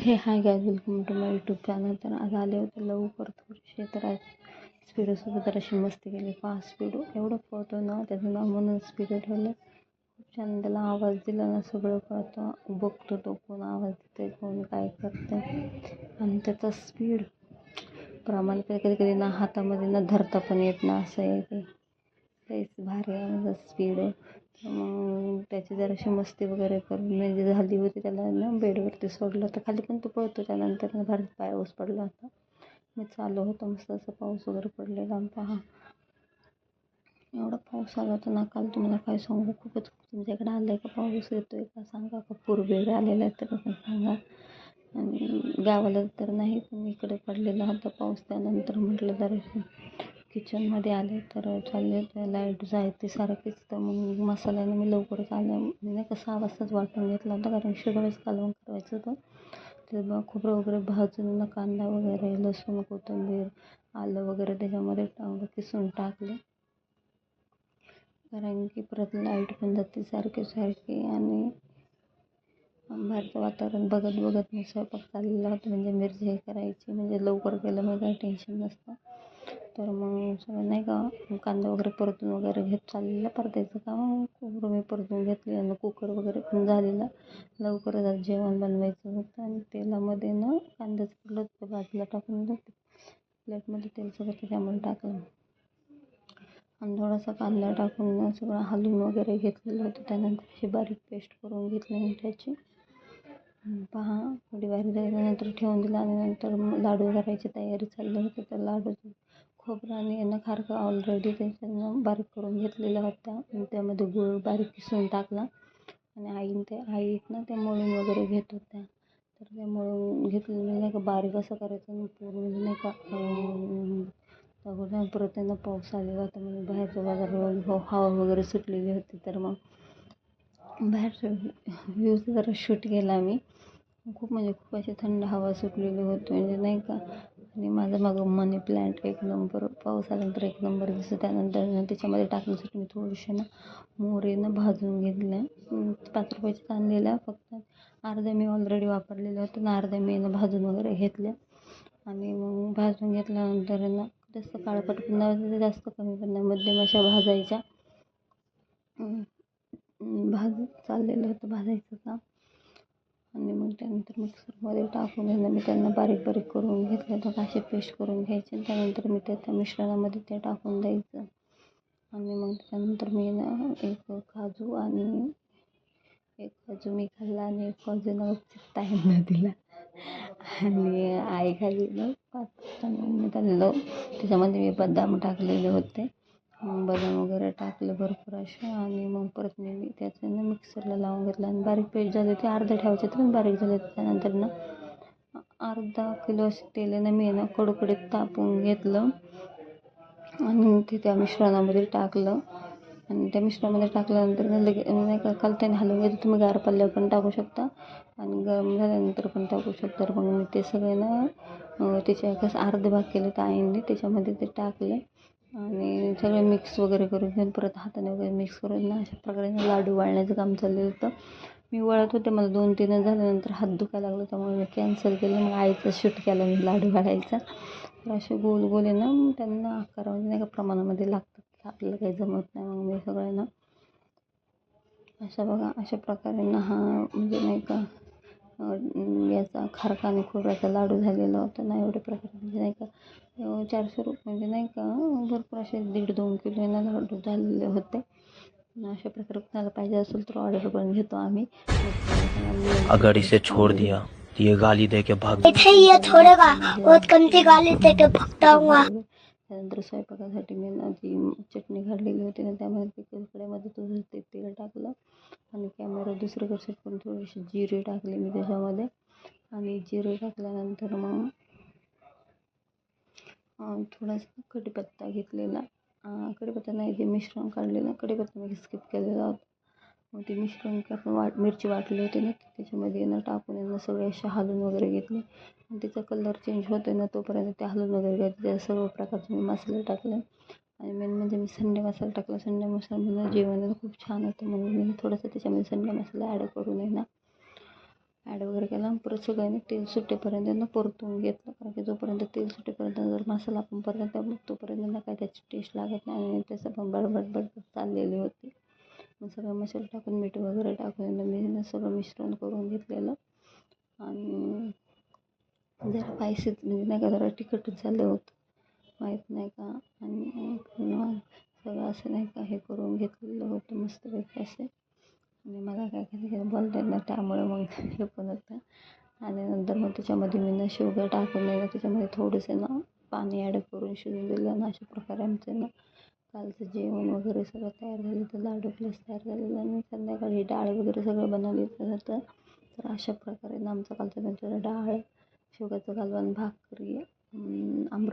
Hey hi guys welcome to my YouTube channel तर आज आले होते लवकर थोडेसे तर आज स्पीडोसोबत जराशी मस्ती केली. फास्ट स्पीड एवढं पळतो ना त्याचं नाव म्हणून स्पीड ठेवलं खूप छान त्याला आवाज दिला ना सगळं कळतं. बघतो तो कोण आवाज देते कोण काय करतं आणि त्याचा स्पीड प्रामाणिक कधी कधी ना हातामध्ये ना धरता पण येत ना असं आहे ते. तेच भारी आहे स्पीड मग त्याची जराशी मस्ती वगैरे करून म्हणजे झाली होती त्याला ना बेडवरती सोडलं तर खाली पण तो पळतो त्यानंतर ना पाऊस पडला होता. मी चालू होतो मस्त असं पाऊस वगैरे पडलेला पहा एवढा पाऊस आला होता ना काल तुम्हाला काय सांगू? खूपच तुमच्याकडे आलं आहे का पाऊस? येतो आहे का? सांगा का? पूर वगैरे आलेला आहे तर पण सांगा. आणि गावाला तर नाही पण इकडे पडलेला होता पाऊस त्यानंतर म्हटलं जरा किचनमध्ये आले तर चालले तर लाइट जायते सारखीच. तर मग मसाल्याने मी लवकरच आले मी नाही का सहा वाजताच वाटून घेतला होता कारण शिडवेळेस कालवण करायचं होतं. तर मग खोबरं वगैरे भाजून कांदा वगैरे लसूण कोथिंबीर आलं वगैरे त्याच्यामध्ये किसून टाकले. कारण की परत लाइट पण जाते सारखी सारखी आणि बाहेरचं वातावरण बघत बघत मी स्वयंपाक चाललेला होता. म्हणजे मिरची करायची म्हणजे लवकर केलं मग काही टेन्शन नसतं. तर मग सगळं नाही का कांदा वगैरे परतून वगैरे घेत चाललेलं परतायचं काम खोबरं मी परतून घेतले आणि कुकर वगैरे पण झालेला. लवकरच आज जेवण बनवायचं होतं आणि तेलामध्ये ना कांद्याचं पडलं ते बाजूला टाकून प्लेटमध्ये तेल सगळं त्याच्यामध्ये टाकलं. आणि थोडासा कांदा टाकून ना सगळं हलवून वगैरे घेतलेलं होतं. त्यानंतर हे बारीक पेस्ट करून घेतली मी त्याची. पहा थोडी बारीक झाल्यानंतर ठेवून दिलं आणि नंतर लाडू करायची तयारी चालली होती. तर लाडू खोबरं आणि यांना खारखं ऑलरेडी त्याच्यानं बारीक करून घेतलेला होता आणि त्यामध्ये गूळ बारीक किसून टाकला. आणि आईन ते आईत ना त्या मळून वगैरे घेत होत्या. तर त्या मळून घेतलेलं नाही का बारीक असं करायचं पूर्ण नाही का परत त्यांना पाऊस आलेला होता म्हणजे बाहेरच्या बाजारावर हवा वगैरे सुटलेली होती. तर मग बाहेरचं व्ह्यूज जरा शूट केला मी खूप म्हणजे खूप अशी थंड हवा सुटलेली होती. म्हणजे नाही का आणि माझं मागं मनी प्लॅन्ट एक नंबर पाऊस आल्यानंतर एक नंबर दिसतं. त्यानंतर त्याच्यामध्ये टाकण्यासाठी मी थोडेसे ना मोहरीनं भाजून घेतल्या. पाच रुपयाच्या आणलेल्या फक्त अर्ध्या मी ऑलरेडी वापरलेल्या होत्या ना अर्ध्या मी ना भाजून वगैरे घेतल्या. आणि मग भाजून घेतल्यानंतर ना जास्त काळपट पण नाही जास्त कमी पण नाही. मध्यम अशा भाजायच्या. भाज चाललेलं होतं भाजायचं काम. नंतर मिक्सरमध्ये टाकून आहे मी त्यांना बारीक बारीक करून घेतलं. तर असे पेस्ट करून घ्यायचे. आणि त्यानंतर मी त्या त्या मिश्रणामध्ये ते टाकून द्यायचं. आणि मग त्यानंतर मी ना एक काजू आणि एक काजू मी खाल्ला आणि एक काजू ना ताईंना दिला. आणि आई खाली ना पाच. मी त्यांना त्याच्यामध्ये मी बदाम टाकलेले होते. बदाम वगैरे टाकले भरपूर असे आणि मग परत मी त्याचं ना मिक्सरला लावून घेतलं आणि बारीक पेस्ट झाले ते अर्धे ठेवायचे तर बारीक झाले त्यानंतर ना अर्धा किलो असे तेल ना मी ना कडकडीत तापून घेतलं. आणि ते त्या मिश्रणामध्ये टाकलं. आणि त्या मिश्रणामध्ये टाकल्यानंतर लगे नाही का कलत्याने हलवून घेतं तुम्ही गार पडल्यावर पण टाकू शकता. आणि गरम झाल्यानंतर पण टाकू शकता. मग मी ते सगळे ना त्याच्या कसं अर्धे भाग केले तर आईने त्याच्यामध्ये ते टाकले. आणि सगळं मिक्स वगैरे करून घेऊन परत हाताने वगैरे मिक्स करून ना अशा प्रकारे लाडू वाळण्याचं काम चाललं होतं. मी वळत होते मला दोन तीन झाल्यानंतर हात दुखायला लागलं त्यामुळे मी कॅन्सल केलं. मग आईचा शूट केला मी लाडू वाळायचा तर असे गोल गोल आहे ना त्यांना आकारामध्ये म्हणजे नाही का प्रमाणामध्ये लागतात. आपल्याला काही जमत नाही मग मी सगळ्यांना अशा बघा अशा प्रकारे ना हा म्हणजे नाही का याचा खारका आणि खोबऱ्याचा लाडू झालेला होता ना एवढ्या प्रकारे म्हणजे नाही का चारशे रुपये म्हणजे नाही का भरपूर असे दीड दोन किलो ना लाडू झालेले होते. अशा प्रकारे कोणाला पाहिजे असेल तर ऑर्डर करून घेतो आम्ही. अगर इसे छोड़ दिया तो ये गाली दे के भाग इथे ये छोड़ेगा बहुत गंदी गाली दे के भगता हुआ त्यानंतर स्वयंपाकासाठी मी ना जी चटणी घातलेली होती ना त्यामध्ये ते कढईमध्ये तुझं ते तेल टाकलं आणि कॅमेरा दुसरीकडे सेट करून थोडीशी जिरे टाकले मी त्याच्यामध्ये. आणि जिरे टाकल्यानंतर मग थोडासा कढीपत्ता घेतलेला. कढीपत्ता नाही जे मिश्रण काढलेलं. कढीपत्ता मी स्किप केलेला होता. मग ते मिश्रण आपण वाट मिरची वाटली होती ना त्याच्यामध्ये ना टाकून यांना सगळे असे हलवून वगैरे घेतले. आणि त्याचा कलर चेंज होतो ना तोपर्यंत ते हलवून वगैरे घेतले. त्या सर्व प्रकारचे मी मसाले टाकले. आणि मेन म्हणजे मी संडे मसाला टाकला. संडे मसाल्यामुळे जेवण खूप छान होतं म्हणून मी थोडंसं त्याच्यामध्ये संडे मसाला ॲड करून आहे ना. ॲड वगैरे केला परत सगळ्यांनी तेल सुटेपर्यंत ना परतून घेतलं. कारण की जोपर्यंत तेल सुटेपर्यंत जर मसाला आपण परत मग तोपर्यंत ना काय त्याची टेस्ट लागत नाही आणि त्याचं पण बडबड बडबड चाललेली होती. मग सगळं मसाला टाकून मीठ वगैरे टाकून मी ना सगळं मिश्रण करून घेतलेलं. आणि जरा पायसेच म्हणजे नाही का जरा तिखटच झालं होतं. माहीत नाही का? आणि मग सगळं असं नाही का हे करून घेतलेलं होतं मस्तपैकी असे. आणि मला काय काय बोलता ना त्यामुळे मग हे पण होतं. आणि नंतर मग त्याच्यामध्ये मी ना शुगर टाकून नाही त्याच्यामध्ये थोडंसं ना पाणी ॲड करून शिजून दिलं. ना अशा प्रकारे आमचं ना कालचं जेवण वगैरे सगळं तयार झालं तर लाडू प्लस तयार झालेलं. आणि संध्याकाळी डाळ वगैरे सगळं बनवलेलं होतं तर अशा प्रकारे ना आमचं कालचं त्यांचं डाळ शेवग्याचं कालवण भाकरी आमरस